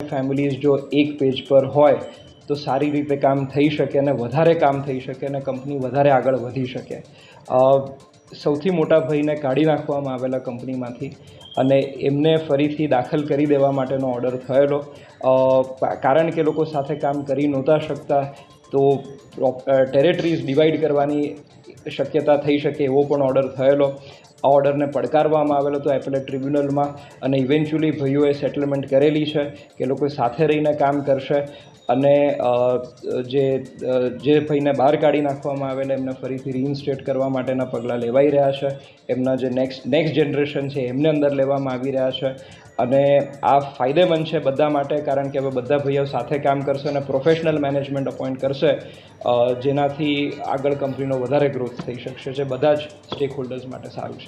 Families જો એક page પર હોય, તો સારી રીતે કામ થઈ શકે અને વધારે કામ થઈ શકે અને કંપની વધારે આગળ વધી શકે. સૌથી મોટા ભાઈને કાઢી નાખવામાં આવેલા કંપનીમાંથી અને એમને ફરીથી દાખલ કરી દેવા માટેનો ઓર્ડર થયેલો. કારણ કે લોકો સાથે કામ કરી નહોતા શકતા, તો ટેરેટરીઝ ડિવાઈડ કરવાની શક્યતા થઈ શકે એવો પણ ઓર્ડર થયેલો. આ ઓર્ડરને પડકારવામાં આવેલો હતો એપેલેટ ટ્રિબ્યુનલમાં અને ઇવેન્ચ્યુઅલી ભાઈઓએ સેટલમેન્ટ કરેલી છે કે લોકો સાથે રહીને કામ કરશે અને જે જે ભાઈને બહાર કાઢી નાખવામાં આવેલા એમને ફરીથી રીઇન્સ્ટેટ કરવા માટેના પગલાં લેવાઈ રહ્યા છે. એમના જે નેક્સ્ટ નેક્સ્ટ જનરેશન છે એમને અંદર લેવામાં આવી રહ્યા છે અને આ ફાયદેમંદ છે બધા માટે કારણ કે હવે બધા ભાઈઓ સાથે કામ કરશે અને પ્રોફેશનલ મેનેજમેન્ટ અપોઇન્ટ કરશે જેનાથી આગળ કંપનીનો વધારે ગ્રોથ થઈ શકશે. જે બધા જ સ્ટેક હોલ્ડર્સ માટે સારું છે.